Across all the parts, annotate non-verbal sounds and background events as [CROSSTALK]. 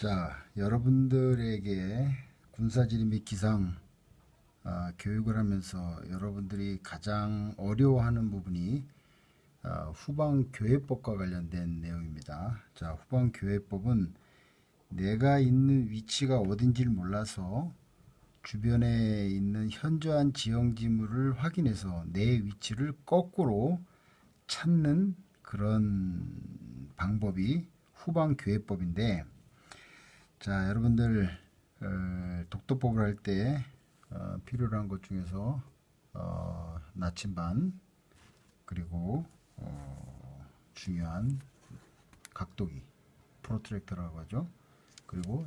자, 여러분들에게 군사지리 및 기상 아, 교육을 하면서 여러분들이 가장 어려워하는 부분이 아, 후방교회법과 관련된 내용입니다. 자, 후방교회법은 내가 있는 위치가 어딘지를 몰라서 주변에 있는 현저한 지형 지물을 확인해서 내 위치를 거꾸로 찾는 그런 방법이 후방교회법인데 자, 여러분들 어, 독도법을 할 때 어, 필요로 한것 중에서 어, 나침반 그리고 어, 중요한 각도기 프로트랙터라고 하죠. 그리고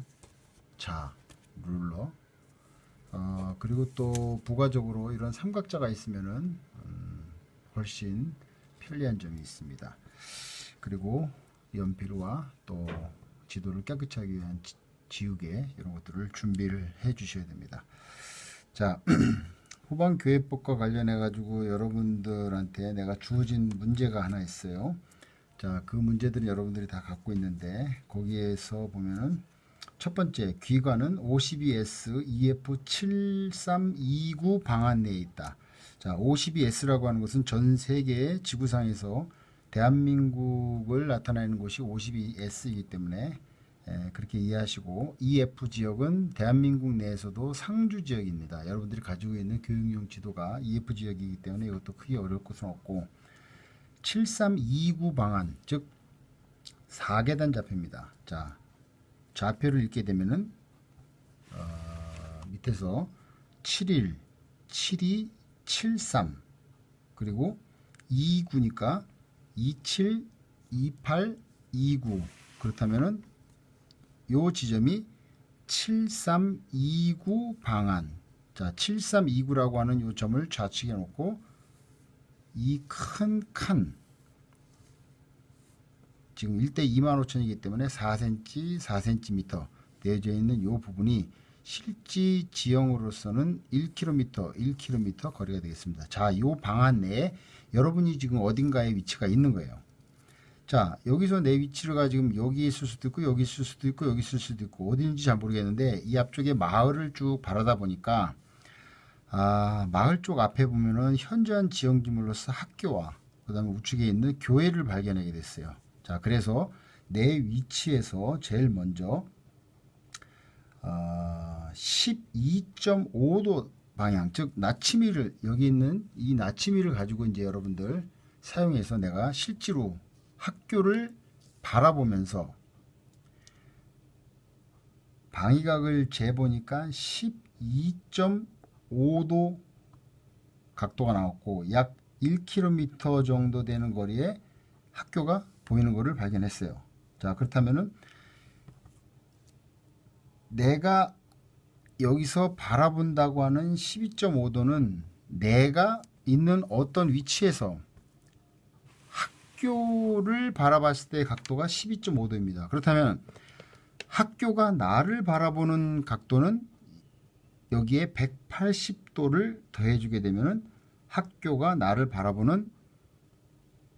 자 룰러 어, 그리고 또 부가적으로 이런 삼각자가 있으면은 음, 훨씬 편리한 점이 있습니다. 그리고 연필과 또 지도를 깨끗이 하기 위한 지- 지우개 이런 것들을 준비를 해 주셔야 됩니다. 자, [CLEARS THROAT] 후방 교회법과 관련해 가지고 여러분들한테 내가 주어진 문제가 하나 있어요. 자, 그 문제들은 여러분들이 다 갖고 있는데 거기에서 보면은 첫 번째 귀관은 52S EF7329 방안 내에 있다. 자, 52S라고 하는 것은 전 세계의 지구상에서 대한민국을 나타내는 곳이 52S이기 때문에 에, 그렇게 이해하시고 EF 지역은 대한민국 내에서도 상주 지역입니다. 여러분들이 가지고 있는 교육용 지도가 EF 지역이기 때문에 이것도 크게 어려울 것은 없고 7329 방안 즉 4계단 좌표입니다. 자, 좌표를 읽게 되면은 어, 밑에서 71, 72, 73 그리고 29니까 27, 28, 29 그렇다면은 요 지점이 7329 방안 자 7329라고 하는 요 점을 좌측에 놓고 이 큰 칸 지금 1대 25,000이기 때문에 4cm, 4cm 되어져 있는 이 부분이 실지 지형으로서는 1km, 1km 거리가 되겠습니다. 자, 이 방안 내에 여러분이 지금 어딘가에 위치가 있는 거예요. 자, 여기서 내 위치를 가 지금 여기 있을 수도 있고 여기 있을 수도 있고 여기 있을 수도 있고 어디인지 잘 모르겠는데 이 앞쪽에 마을을 쭉 바라다 보니까 아, 마을 쪽 앞에 보면은 현저한 지형지물로서 학교와 그 다음에 우측에 있는 교회를 발견하게 됐어요. 자, 그래서 내 위치에서 제일 먼저 어, 12.5도 방향, 즉 나치미를 여기 있는 이 나치미를 가지고 이제 여러분들 사용해서 내가 실제로 학교를 바라보면서 방위각을 재보니까 12.5도 각도가 나왔고 약 1km 정도 되는 거리에 학교가 보이는 것을 발견했어요. 자, 그렇다면은 내가 여기서 바라본다고 하는 12.5도는 내가 있는 어떤 위치에서 학교를 바라봤을 때의 각도가 12.5도입니다. 그렇다면 학교가 나를 바라보는 각도는 여기에 180도를 더해주게 되면은 학교가 나를 바라보는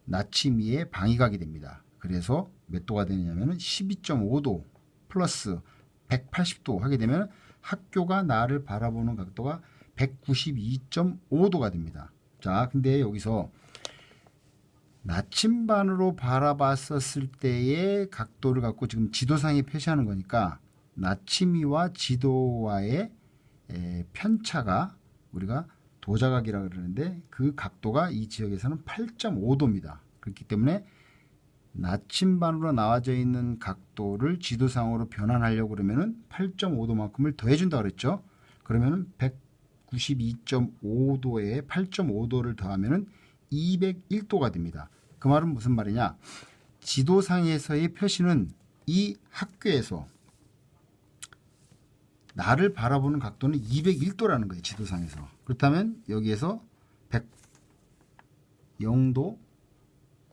나치미의 방위각이 됩니다. 그래서 몇 도가 되느냐면 12.5도 플러스 180도 하게 되면 학교가 나를 바라보는 각도가 192.5도가 됩니다. 자, 근데 여기서 나침반으로 바라봤었을 때의 각도를 갖고 지금 지도상에 표시하는 거니까 나침이와 지도와의 에, 편차가 우리가 도자각이라 그러는데 그 각도가 이 지역에서는 8.5도입니다. 그렇기 때문에 나침반으로 나와져 있는 각도를 지도상으로 변환하려고 그러면은 8.5도만큼을 더해준다 그랬죠. 그러면은 192.5도에 8.5도를 더하면은 201도가 됩니다. 그 말은 무슨 말이냐? 지도상에서의 표시는 이 학교에서 나를 바라보는 각도는 201도라는 거예요. 지도상에서. 그렇다면 여기에서 100, 0도,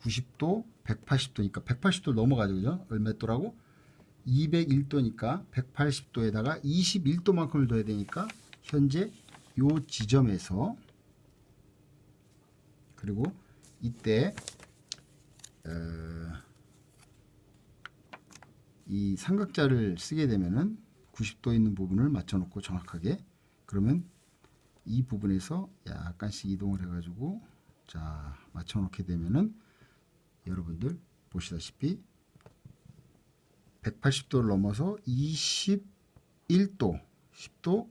90도, 180도니까 180도 넘어가죠. 그죠? 얼마 도라고? 201도니까 180도에다가 21도만큼을 더해야 되니까 현재 요 지점에서 그리고 이때 어, 이 삼각자를 쓰게 되면은 90도 있는 부분을 맞춰놓고 정확하게 그러면 이 부분에서 약간씩 이동을 해가지고 자 맞춰놓게 되면은 여러분들 보시다시피 180도를 넘어서 21도 10도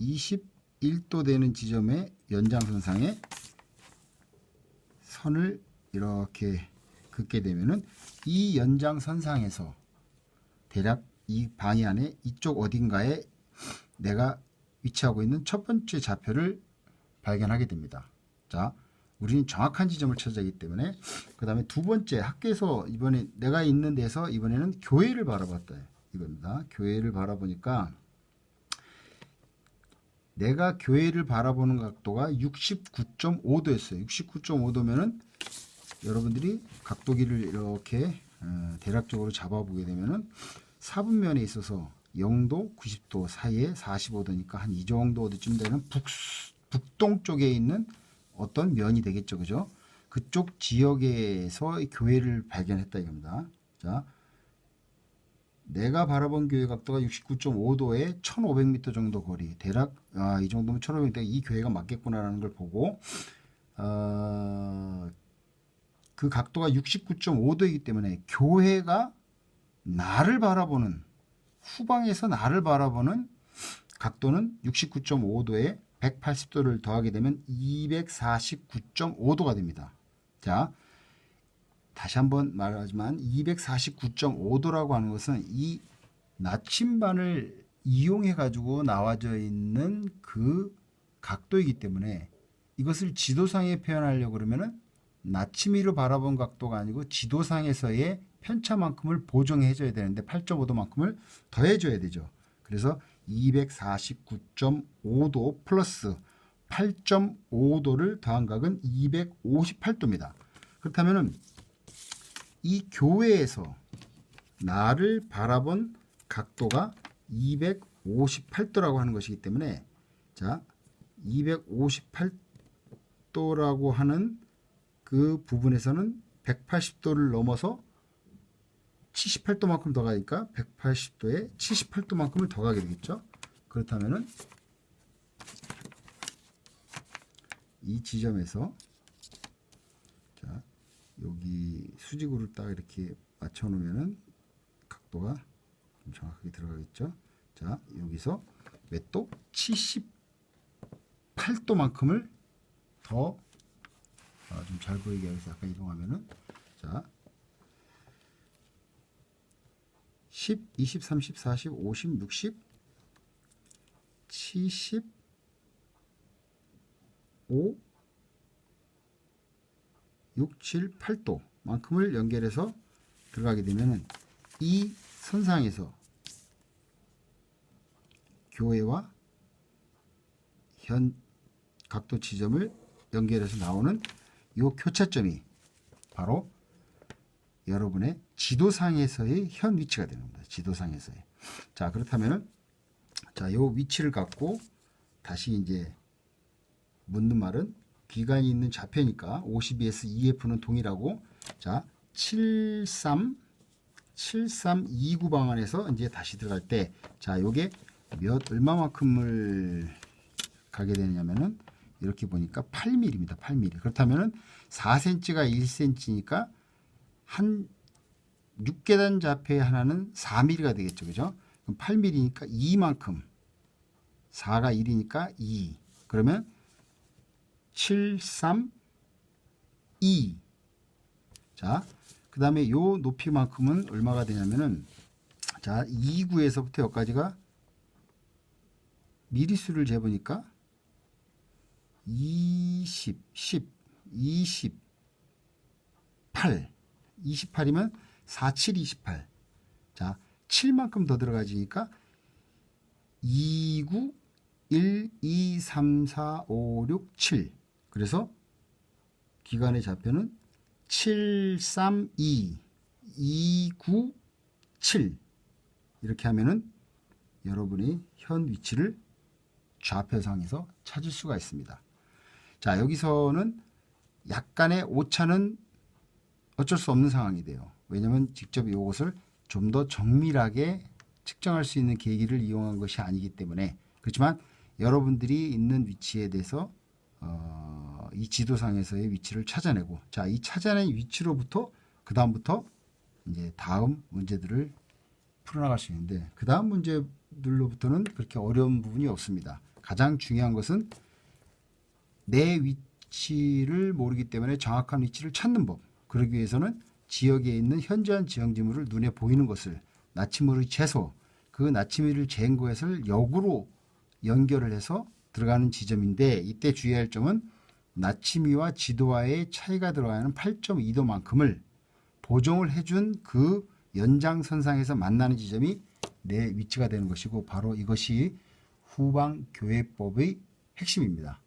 21도 되는 지점의 연장선상에 선을 이렇게 긋게 되면은 이 연장선상에서 대략 이 방이 안에 이쪽 어딘가에 내가 위치하고 있는 첫 번째 좌표를 발견하게 됩니다. 자, 우리는 정확한 지점을 찾아야 하기 때문에 그 다음에 두 번째 학교에서 이번에 내가 있는 데서 이번에는 교회를 바라봤다 이겁니다. 교회를 바라보니까 내가 교회를 바라보는 각도가 69.5도였어요. 69.5도면은 여러분들이 각도기를 이렇게 어, 대략적으로 잡아보게 되면은 사분면에 있어서 0도, 90도 사이에 45도니까 한 이 정도 어디쯤 되는 북, 북동 쪽에 있는 어떤 면이 되겠죠. 그죠? 그쪽 지역에서 이 교회를 발견했다 이겁니다. 자, 내가 바라본 교회 각도가 69.5도에 1500m 정도 거리. 대략 아, 이 정도면 1500m 이 교회가 맞겠구나라는 걸 보고 어, 그 각도가 69.5도이기 때문에 교회가 나를 바라보는 후방에서 나를 바라보는 각도는 69.5도에 180도를 더하게 되면 249.5도가 됩니다. 자, 다시 한번 말하지만 249.5도라고 하는 것은 이 나침반을 이용해 가지고 나와져 있는 그 각도이기 때문에 이것을 지도상에 표현하려고 그러면은 나침이로 바라본 각도가 아니고 지도상에서의 편차만큼을 보정해 줘야 되는데 8.5도만큼을 더해 줘야 되죠. 그래서 249.5도 플러스 8.5도를 더한 각은 258도입니다. 그렇다면은 이 교회에서 나를 바라본 각도가 258도라고 하는 것이기 때문에 자 258도라고 하는 그 부분에서는 180도를 넘어서 78도만큼 더 가니까 180도에 78도만큼을 더 가게 되겠죠. 그렇다면은 이 지점에서 자 여기 수직으로 딱 이렇게 맞춰 놓으면은 각도가 좀 정확하게 들어가겠죠. 자 여기서 몇 도? 78도만큼을 더 아, 좀잘 보이게 해서 약간 이동하면은. 자. 10, 20, 30, 40, 50, 60, 75, 6, 7, 8도 만큼을 연결해서 들어가게 되면은 이 선상에서 교회와 현 각도 지점을 연결해서 나오는 요 교차점이 바로 여러분의 지도상에서의 현 위치가 되는 겁니다. 지도상에서의. 자, 그렇다면은 자, 요 위치를 갖고 다시 이제 묻는 말은 기간이 있는 좌표니까 52에서 EF는 동일하고 자, 73 7329 방안에서 이제 다시 들어갈 때 자, 요게 몇 얼마만큼을 가게 되냐면은 이렇게 보니까 8mm입니다. 8mm. 그렇다면은 4cm가 1cm니까 한 6계단 좌표에 하나는 4mm가 되겠죠. 그죠? 그럼 8mm니까 2만큼 4가 1이니까 2. 그러면 7, 3, 2. 자, 그 다음에 요 높이만큼은 얼마가 되냐면은 자, 2구에서부터 여기까지가 미리수를 재보니까 20, 10, 28. 28이면 4, 7, 28. 자, 7만큼 더 들어가지니까 2, 9, 1, 2, 3, 4, 5, 6, 7. 그래서 기간의 좌표는 7, 3, 2, 2, 9, 7. 이렇게 하면은 여러분이 현 위치를 좌표상에서 찾을 수가 있습니다. 자, 여기서는 약간의 오차는 어쩔 수 없는 상황이 돼요. 왜냐하면 직접 이것을 좀 더 정밀하게 측정할 수 있는 계기를 이용한 것이 아니기 때문에 그렇지만 여러분들이 있는 위치에 대해서 어, 이 지도상에서의 위치를 찾아내고 자 이 찾아낸 위치로부터 그 다음부터 이제 다음 문제들을 풀어나갈 수 있는데 그 다음 문제들로부터는 그렇게 어려운 부분이 없습니다. 가장 중요한 것은 내 위치를 모르기 때문에 정확한 위치를 찾는 법. 그러기 위해서는 지역에 있는 현저한 지형지물을 눈에 보이는 것을 나침물의 채소, 그 나침물을 잰 것을 역으로 연결을 해서 들어가는 지점인데 이때 주의할 점은 나침이와 지도와의 차이가 들어가는 8.2도만큼을 보정을 해준 그 연장선상에서 만나는 지점이 내 위치가 되는 것이고 바로 이것이 후방 교회법의 핵심입니다.